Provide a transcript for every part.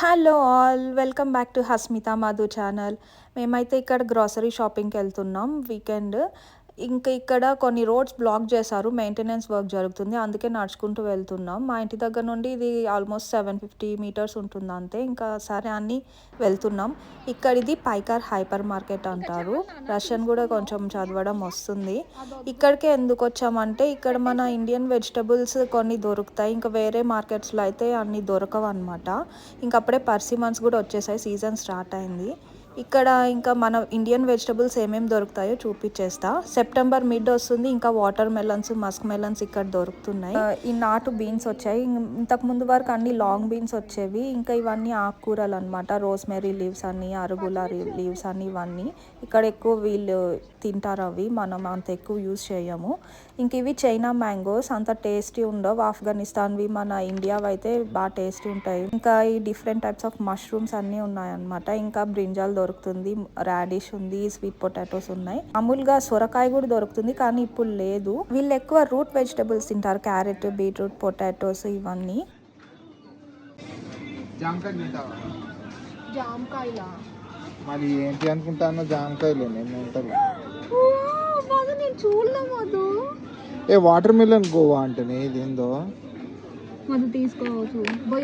Hello all welcome back to Hasmitha Madhu channel మేమైతే ఇక్కడ grocery షాపింగ్కి వెళ్తున్నాం. వీకెండ్ ఇంకా ఇక్కడ కొన్ని రోడ్స్ బ్లాక్ చేశారు మెయింటెనెన్స్ వర్క్ జరుగుతుంది. అందుకే నడుచుకుంటూ వెళ్తున్నాం. మా ఇంటి దగ్గర నుండి ఇది ఆల్మోస్ట్ సెవెన్ ఫిఫ్టీ మీటర్స్ ఉంటుంది అంతే. ఇంకా సరే అని వెళ్తున్నాం. ఇక్కడ ఇది పైకార్ హైపర్ మార్కెట్ అంటారు. రష్యన్ కూడా కొంచెం చదవడం వస్తుంది. ఇక్కడికే ఎందుకు వచ్చామంటే ఇక్కడ మన ఇండియన్ వెజిటబుల్స్ కొన్ని దొరుకుతాయి. ఇంకా వేరే మార్కెట్స్లో అయితే అన్నీ దొరకవు అనమాట ఇంకా అప్పుడే పర్సిమన్స్ కూడా వచ్చేసాయి. సీజన్ స్టార్ట్ అయింది. ఇక్కడ ఇంకా మన ఇండియన్ వెజిటబుల్స్ ఏమేమి దొరుకుతాయో చూపించేస్తా సెప్టెంబర్ మిడ్ వస్తుంది ఇంకా వాటర్ మెలన్స్ మస్క్ మెలన్స్ ఇక్కడ దొరుకుతున్నాయి. ఈ నాటు బీన్స్ వచ్చాయి. ఇంతకు ముందు వరకు అన్ని లాంగ్ బీన్స్ వచ్చేవి. ఇంకా ఇవన్నీ ఆకుకూరలు అనమాట రోస్మెరీ లీవ్స్ అని అరుగుల లీవ్స్ అని ఇవన్నీ. ఇక్కడ ఎక్కువ వీళ్ళు తింటారు అవి. మనం అంత ఎక్కువ యూజ్ చేయము. ఇంక ఇవి చైనా మ్యాంగోస్ అంత టేస్టీ ఉండవు. ఆఫ్ఘనిస్తాన్వి మన ఇండియావి అయితే బాగా టేస్టీ ఉంటాయి. ఇంకా ఈ డిఫరెంట్ టైప్స్ ఆఫ్ మష్రూమ్స్ అన్నీ ఉన్నాయన్నమాట. ఇంకా బ్రింజాల్ దొరుకుతుంది. రాడిష్ ఉంది స్వీట్ పొటాటోస్ ఉన్నాయి. మామూలుగా సొరకాయ కూడా దొరుకుతుంది కానీ ఇప్పుడు లేదు. వీళ్ళు ఎక్కువ రూట్ వెజిటబుల్స్ తింటారు. క్యారెట్ బీట్రూట్ పొటాటోస్ ఇవన్నీ. మరి ఏంటి అనుకుంటాను జామకాయలు ఏ వాటర్ మిలన్ గోవా అంటేనే ఇదేందో? మధు తీసుకోవచ్చు.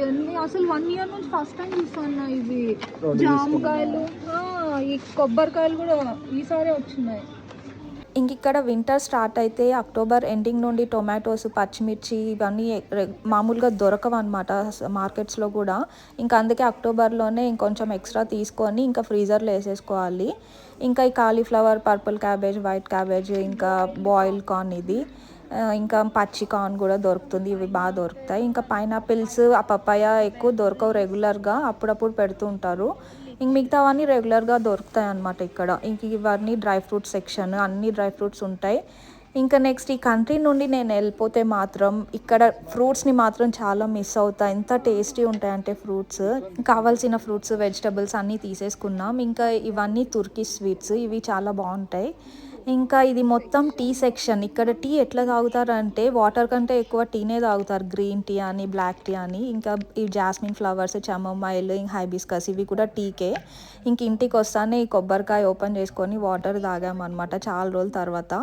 అన్ని అసలు వన్ ఇయర్ నుంచి ఫస్ట్ టైం చూస్తున్నా ఇవి. రెండు జామకాయలు ఆ, ఈ కొబ్బరికాయలు కూడా ఈసారి వచ్చినాయి. ఇంక ఇక్కడ వింటర్ స్టార్ట్ అయితే అక్టోబర్ ఎండింగ్ నుండి టొమాటోస్ పచ్చిమిర్చి ఇవన్నీ మామూలుగా దొరకవు అనమాట మార్కెట్స్లో కూడా. ఇంకా అందుకే అక్టోబర్లోనే ఇంకొంచెం ఎక్స్ట్రా తీసుకొని ఇంకా ఫ్రీజర్లో వేసేసుకోవాలి. ఇంకా ఈ cauliflower purple cabbage white cabbage ఇంకా బాయిల్ కార్న్ ఇది. ఇంకా పచ్చి కార్న్ కూడా దొరుకుతుంది ఇవి బాగా దొరుకుతాయి. ఇంకా పైనాపిల్స్ ఆ పప్పాయ ఎక్కువ దొరకవు రెగ్యులర్గా అప్పుడప్పుడు పెడుతూ ఉంటారు. ఇంక మిగతావన్నీ రెగ్యులర్గా దొరుకుతాయి అన్నమాట ఇక్కడ. ఇంక ఇవన్నీ డ్రై ఫ్రూట్స్ సెక్షన్ అన్ని డ్రై ఫ్రూట్స్ ఉంటాయి. ఇంకా నెక్స్ట్ ఈ కంట్రీ నుండి నేను వెళ్ళిపోతే మాత్రం ఇక్కడ ఫ్రూట్స్ని మాత్రం చాలా మిస్ అవుతా. ఎంత టేస్టీ ఉంటాయంటే ఫ్రూట్స్. కావాల్సిన ఫ్రూట్స్ వెజిటబుల్స్ అన్నీ తీసేసుకున్నాం. ఇంకా ఇవన్నీ తుర్కీ స్వీట్స్ ఇవి చాలా బాగుంటాయి. ఇంకా ఇది మొత్తం టీ సెక్షన్. ఇక్కడ టీ ఎట్లా తాగుతారు అంటే వాటర్ కంటే ఎక్కువ టీనే తాగుతారు గ్రీన్ టీ అని బ్లాక్ టీ అని. ఇంకా ఈ జాస్మిన్ ఫ్లవర్స్ చమమైల్ ఇంకా హైబిస్కస్ ఇవి కూడా టీకే. ఇంక ఇంటికి వస్తానే ఈ కొబ్బరికాయ ఓపెన్ చేసుకొని వాటర్ తాగామన్నమాట చాలా రోజుల తర్వాత.